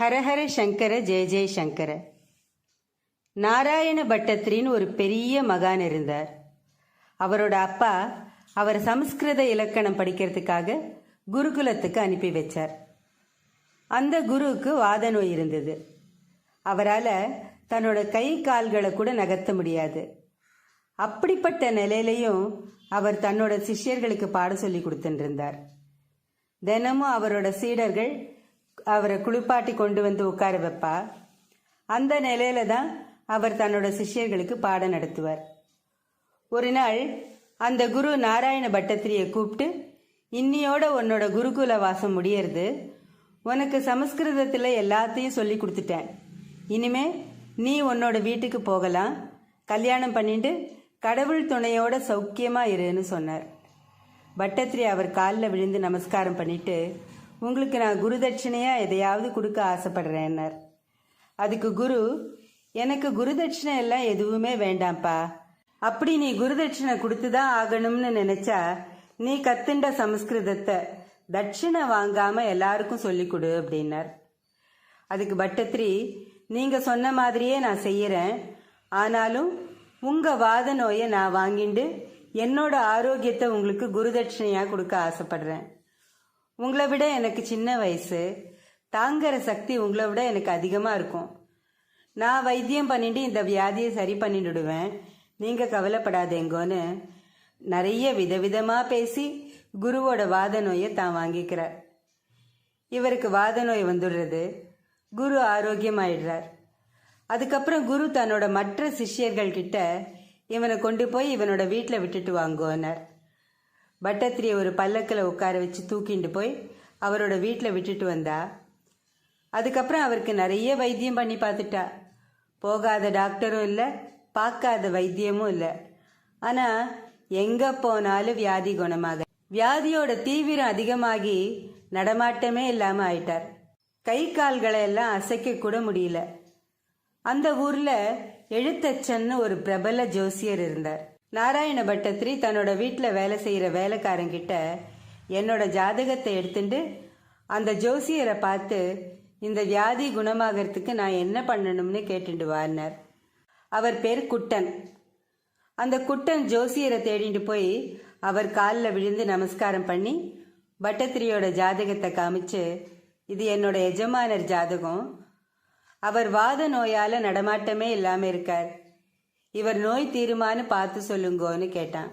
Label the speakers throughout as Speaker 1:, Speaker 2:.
Speaker 1: ஹரஹர சங்கர ஜெய ஜெய சங்கர. நாராயண பட்டத்திரின்னு ஒரு பெரிய மகான் இருந்தார். அவரோட அப்பா அவர் சமஸ்கிருத இலக்கணம் படிக்கிறதுக்காக குருகுலத்துக்கு அனுப்பி வச்சார். அந்த குருவுக்கு வாத நோய் இருந்தது. அவரால் தன்னோட கை கால்களை கூட நகர்த்த முடியாது. அப்படிப்பட்ட நிலையிலையும் அவர் தன்னோட சிஷ்யர்களுக்கு பாடம் சொல்லி கொடுத்துட்டு இருந்தார். தினமும் அவரோட சீடர்கள் அவரை குளிப்பாட்டி கொண்டு வந்து உட்கார வைப்பா. அந்த நிலையில தான் அவர் தன்னோட சிஷ்யர்களுக்கு பாடம் நடத்துவார். ஒரு நாள் அந்த குரு நாராயண பட்டத்திரியை கூப்பிட்டு இன்னியோட உன்னோட குருகுல வாசம் முடியறது. உனக்கு சமஸ்கிருதத்தில் எல்லாத்தையும் சொல்லி கொடுத்துட்டேன். இனிமே நீ உன்னோட வீட்டுக்கு போகலாம். கல்யாணம் பண்ணிட்டு கடவுள் துணையோட சௌக்கியமாக இருன்னு சொன்னார். பட்டத்திரி அவர் காலில் விழுந்து நமஸ்காரம் பண்ணிட்டு உங்களுக்கு நான் குருதட்சிணையா எதையாவது கொடுக்க ஆசைப்படுறேன்னார். அதுக்கு குரு எனக்கு குருதட்சிணை எல்லாம் எதுவுமே வேண்டாம்ப்பா. அப்படி நீ குருதட்சிணை கொடுத்துதான் ஆகணும்னு நினைச்சா நீ கத்துண்ட சமஸ்கிருதத்தை தட்சிணை வாங்காம எல்லாருக்கும் சொல்லிக் கொடு அப்படின்னார். அதுக்கு பட்டத்திரி நீங்க சொன்ன மாதிரியே நான் செய்யறேன். ஆனாலும் உங்க வாத நோயை நான் வாங்கிண்டு என்னோட ஆரோக்கியத்தை உங்களுக்கு குருதட்சிணையா கொடுக்க ஆசைப்படுறேன். உங்களை விட எனக்கு சின்ன வயசு. தாங்குற சக்தி உங்களை விட எனக்கு அதிகமாக இருக்கும். நான் வைத்தியம் பண்ணிட்டு இந்த வியாதியை சரி பண்ணிடுவேன். நீங்கள் கவலைப்படாதேங்கோன்னு நிறைய விதவிதமாக பேசி குருவோட வாத நோயை தான் வாங்கிக்கிறார். இவருக்கு வாத நோய் வந்துடுறது. குரு ஆரோக்கியமாயிடுறார். அதுக்கப்புறம் குரு தன்னோட மற்ற சிஷ்யர்கள் கிட்ட இவனை கொண்டு போய் இவனோட வீட்டில் விட்டுட்டு வாங்குவனர் பட்டத்திரியை ஒரு பல்லக்கில் உட்கார வச்சு தூக்கிட்டு போய் அவரோட வீட்டில் விட்டுட்டு வந்தா. அதுக்கப்புறம் அவருக்கு நிறைய வைத்தியம் பண்ணி பார்த்துட்டா. போகாத டாக்டரும் இல்லை பார்க்காத வைத்தியமும் இல்லை. ஆனால் எங்கே போனாலும் வியாதி குணமாக. வியாதியோட தீவிரம் அதிகமாகி நடமாட்டமே இல்லாமல் ஆயிட்டார். கை கால்களை எல்லாம் அசைக்க கூட முடியல. அந்த ஊர்ல எழுத்தச்சன்னு ஒரு பிரபல ஜோசியர் இருந்தார். நாராயண பட்டத்திரி தன்னோட வீட்டில் வேலை செய்கிற வேலைக்காரங்கிட்ட என்னோட ஜாதகத்தை எடுத்துட்டு அந்த ஜோசியரை பார்த்து இந்த வியாதி குணமாகறதுக்கு நான் என்ன பண்ணணும்னு கேட்டுட்டு வாரினார். அவர் பேர் குட்டன். அந்த குட்டன் ஜோசியரை தேடிட்டு போய் அவர் காலில் விழுந்து நமஸ்காரம் பண்ணி பட்டத்திரியோட ஜாதகத்தை காமிச்சு இது என்னோட எஜமானர் ஜாதகம். அவர் வாத நோயால் நடமாட்டமே இல்லாமல் இருக்கார். இவர் நோய் தீருமான்னு பார்த்து சொல்லுங்கோன்னு கேட்டான்.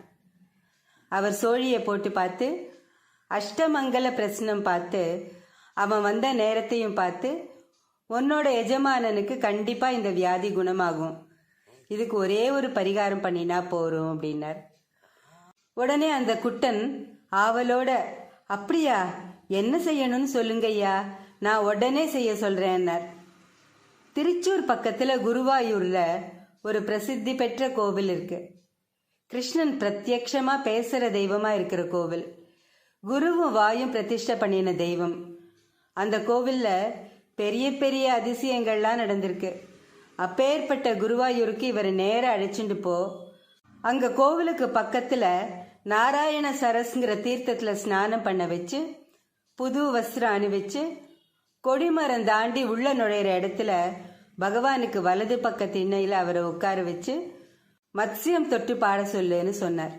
Speaker 1: அவர் சோழியை போட்டு பார்த்து அஷ்டமங்கல பிரசனம் பார்த்து அவன் வந்த நேரத்தையும் பார்த்து உன்னோட எஜமானனுக்கு கண்டிப்பா இந்த வியாதி குணமாகும். இதுக்கு ஒரே ஒரு பரிகாரம் பண்ணினா போறோம் அப்படின்னார். உடனே அந்த குட்டன் ஆவலோட அப்படியா என்ன செய்யணும்னு சொல்லுங்கய்யா நான் உடனே செய்ய சொல்றேன்னார். திருச்சூர் பக்கத்துல குருவாயூர்ல ஒரு பிரசித்தி பெற்ற கோவில் இருக்கு. கிருஷ்ணன் பிரத்யக்ஷமா பேசுற தெய்வமா இருக்கிற கோவில். குருவும் வாயும் பிரதிஷ்டை பண்ணின தெய்வம். அந்த கோவில்ல பெரிய பெரிய அதிசயங்கள்லாம் நடந்திருக்கு. அப்பேற்பட்ட குருவாயூருக்கு இவர் நேர அழைச்சிட்டு போ. அங்க கோவிலுக்கு பக்கத்துல நாராயண சரஸ்ங்கிற தீர்த்தத்துல ஸ்நானம் பண்ண வச்சு புது வஸ்திரம் அணிவிச்சு கொடிமரம் தாண்டி உள்ள நுழையிற இடத்துல பகவானுக்கு வலது பக்க திண்ணையில அவரை உட்கார வச்சு மத்சியம் தொட்டு பாட சொல்லுன்னு சொன்னார்.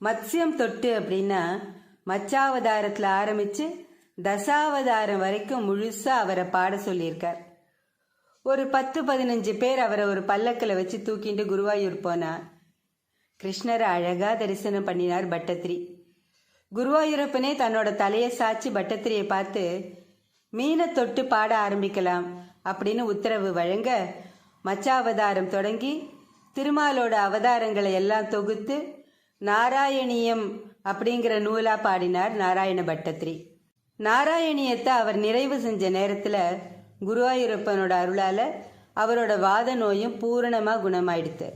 Speaker 1: மத்சியம் தொட்டு அப்படின்னா மச்சாவதாரத்துல ஆரம்பிச்சு தசாவதாரம் வரைக்கும் முழுசா அவரை பாட சொல்லியிருக்கார். ஒரு பத்து பதினஞ்சு பேர் அவரை ஒரு பல்லக்கில் வச்சு தூக்கிட்டு குருவாயூர் போனா கிருஷ்ணரை அழகா தரிசனம் பண்ணினார் பட்டத்திரி குருவாயூரப்பனே தன்னோட தலையை சாச்சி பட்டத்திரியை பார்த்து மீனை தொட்டு பாட ஆரம்பிக்கலாம். அப்படின்னு உத்தரவு வழங்க மச்சாவதாரம் தொடங்கி திருமாலோட அவதாரங்களை எல்லாம் தொகுத்து நாராயணியம் அப்படிங்கிற நூலா பாடினார் நாராயண பட்டத்திரி. நாராயணியத்தை அவர் நிறைவு செஞ்ச நேரத்துல குருவாயூரப்பனோட அருளால அவரோட வாத நோயும் பூரணமா குணமாயிடுத்து.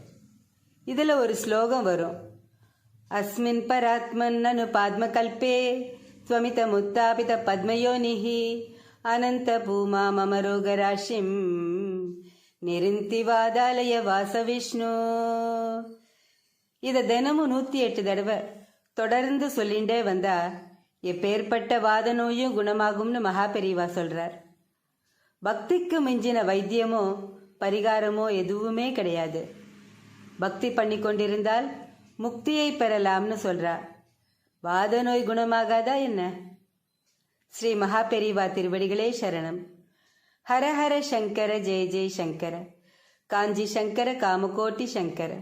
Speaker 1: இதுல ஒரு ஸ்லோகம் வரும். அஸ்மின் பராத்மன் நனு பாத்மகல்பே ஸ்வமித முத்தாபித பத்மயோனிஹி அனந்த பூமா மம ரோகராசிம் வாதாலய வாச விஷ்ணு இத தினமும் நூத்தி எட்டு தடவை தொடர்ந்து சொல்லிண்டே வந்தா எப்பேற்பட்ட வாத நோயும் குணமாகும்னு மகா பெரியவா சொல்றார். பக்திக்கு மிஞ்சின வைத்தியமோ பரிகாரமோ எதுவுமே கிடையாது. பக்தி பண்ணி கொண்டிருந்தால் முக்தியை பெறலாம்னு சொல்றா. வாத நோய் குணமாகாதா என்ன? ஸ்ரீ மகாபெரிவா திருவடிகளே சரணம். ஹர ஹர சங்கர ஜெய ஜெய் சங்கர. காஞ்சி சங்கர காமகோட்டி சங்கர.